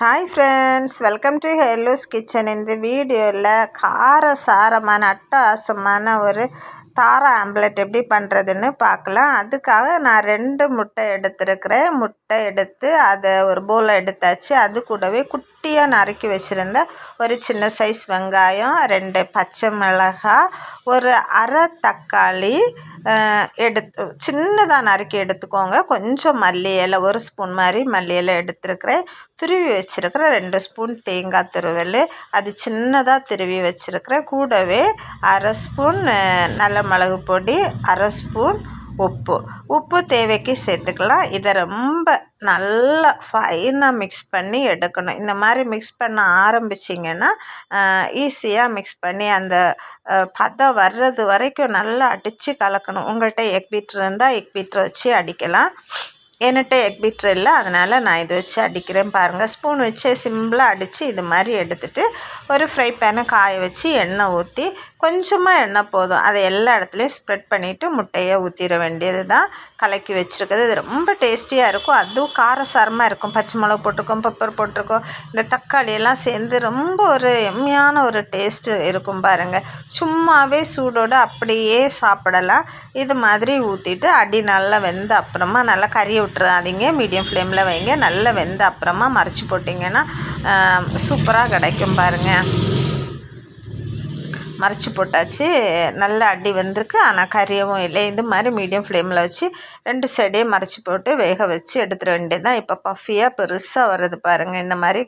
Hi friends welcome to Hellu's kitchen இந்த வீடியோவில் கார சாரமான அட்டகாசமான ஒரு தார ஆம்லெட் எப்படி பண்ணுறதுன்னு பார்க்கலாம். அதுக்காக நான் ரெண்டு முட்டை எடுத்துருக்கிறேன். முட்டை எடுத்து அதை ஒரு பவுலில் எடுத்தாச்சு. அது கூடவே குட்டியாக நறுக்கி வச்சுருந்த ஒரு சின்ன சைஸ் வெங்காயம் ரெண்டு பச்சை மிளகாய் ஒரு அரை தக்காளி எடுத்து சின்னதாக நறுக்கி எடுத்துக்கோங்க. கொஞ்சம் மல்லி இலை ஒரு ஸ்பூன் மாதிரி மல்லி இலை எடுத்துருக்கிறேன். துருவி வச்சுருக்கிறேன் ரெண்டு ஸ்பூன் தேங்காய் துருவல். அது சின்னதாக திருவி வச்சுருக்கிறேன். கூடவே அரை ஸ்பூன் நல்ல மிளகு பொடி அரை ஸ்பூன் உப்பு. உப்பு தேவைக்கு சேர்த்துக்கலாம். இதை ரொம்ப நல்லா ஃபைனாக மிக்ஸ் பண்ணி எடுக்கணும். இந்த மாதிரி மிக்ஸ் பண்ண ஆரம்பிச்சிங்கன்னா ஈஸியாக மிக்ஸ் பண்ணி அந்த பதம் வர்றது வரைக்கும் நல்லா அடித்து கலக்கணும். உங்கள்கிட்ட எக் பீட்ரு இருந்தால் எக் பீட்ரு வச்சு அடிக்கலாம். என்கிட்ட எக் பீட்ரு இல்லை. அதனால் நான் இதை வச்சு அடிக்கிறேன் பாருங்கள் ஸ்பூன் வச்சு சிம்பிளாக அடித்து இது மாதிரி எடுத்துகிட்டு ஒரு ஃப்ரை பேனை காய வச்சு எண்ணெய் ஊற்றி கொஞ்சமாக எண்ணெய் போதும். அதை எல்லா இடத்துலையும் ஸ்ப்ரெட் பண்ணிவிட்டு முட்டையை ஊற்றிட வேண்டியது தான் கலக்கி வச்சுருக்குது இது ரொம்ப டேஸ்டியாக இருக்கும். அதுவும் காரசாரமாக இருக்கும். பச்சை மிளகா போட்டிருக்கோம் பெப்பர் போட்டிருக்கோம். இந்த தக்காளி எல்லாம் சேர்ந்து ரொம்ப ஒரு எம்மையான ஒரு டேஸ்ட்டு இருக்கும் பாருங்கள் சும்மாவே சூடோடு அப்படியே சாப்பிடலாம். இது மாதிரி ஊற்றிட்டு அடி நல்லா வெந்த அப்புறமா நல்லா கறியை விட்டுறாதீங்க. மீடியம் ஃப்ளேமில் வைங்க. நல்லா வெந்த அப்புறமா மறைச்சி போட்டிங்கன்னா சூப்பராக கிடைக்கும் பாருங்கள் மறைச்சி போட்டாச்சு. நல்ல அடி வந்திருக்கு. ஆனால் கறியவும் இல்லை. இது மாதிரி மீடியம் ஃப்ளேமில் வச்சு ரெண்டு சைடையும் மறைச்சி போட்டு வேக வச்சு எடுத்துட வேண்டியது தான் இப்போ பஃபியாக பெருசாக வருது பாருங்கள் இந்த மாதிரி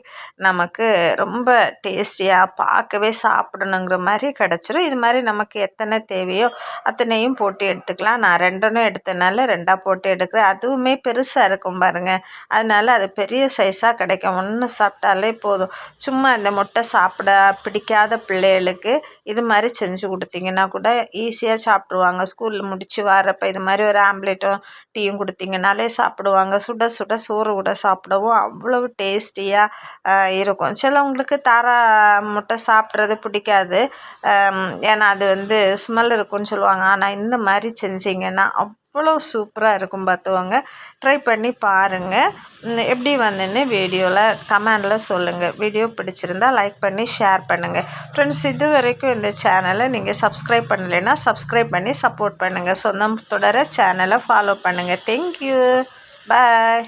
நமக்கு ரொம்ப டேஸ்டியாக பார்க்கவே சாப்பிடணுங்கிற மாதிரி கிடச்சிரும். இது மாதிரி நமக்கு எத்தனை தேவையோ அத்தனையும் போட்டு எடுத்துக்கலாம். நான் ரெண்டனும் எடுத்தனால ரெண்டாக போட்டு எடுக்கிறேன். அதுவுமே பெருசாக இருக்கும் பாருங்கள் அதனால் அது பெரிய சைஸாக கிடைக்கும். ஒன்று சாப்பிட்டாலே போதும். சும்மா இந்த முட்டை சாப்பிட பிடிக்காத பிள்ளைகளுக்கு இது இது மாதிரி செஞ்சு கொடுத்தீங்கன்னா கூட ஈஸியாக சாப்பிடுவாங்க. ஸ்கூலில் முடித்து வரப்போ இது மாதிரி ஒரு ஆம்லேட்டும் டீயும் கொடுத்தீங்கனாலே சாப்பிடுவாங்க. சுட சுட சோறு கூட சாப்பிடவும் அவ்வளவு டேஸ்டியாக இருக்கும். சிலவங்களுக்கு தாரா முட்டை சாப்பிட்றது பிடிக்காது. ஏன்னா அது வந்து ஸ்மெல் இருக்கும்னு சொல்லுவாங்க. ஆனால் இந்த மாதிரி செஞ்சிங்கன்னா அவ்வளோ சூப்பராக இருக்கும் பார்த்துவாங்க ட்ரை பண்ணி பாருங்கள் எப்படி வந்துன்னு வீடியோவில் கமெண்டில் சொல்லுங்கள் வீடியோ பிடிச்சிருந்தால் லைக் பண்ணி ஷேர் பண்ணுங்கள் ஃப்ரெண்ட்ஸ் இது வரைக்கும் இந்த சேனலை நீங்கள் சப்ஸ்கிரைப் பண்ணலைன்னா சப்ஸ்கிரைப் பண்ணி சப்போர்ட் பண்ணுங்கள் சொந்தம் தொடர சேனலை ஃபாலோ பண்ணுங்கள் தேங்க்யூ பாய்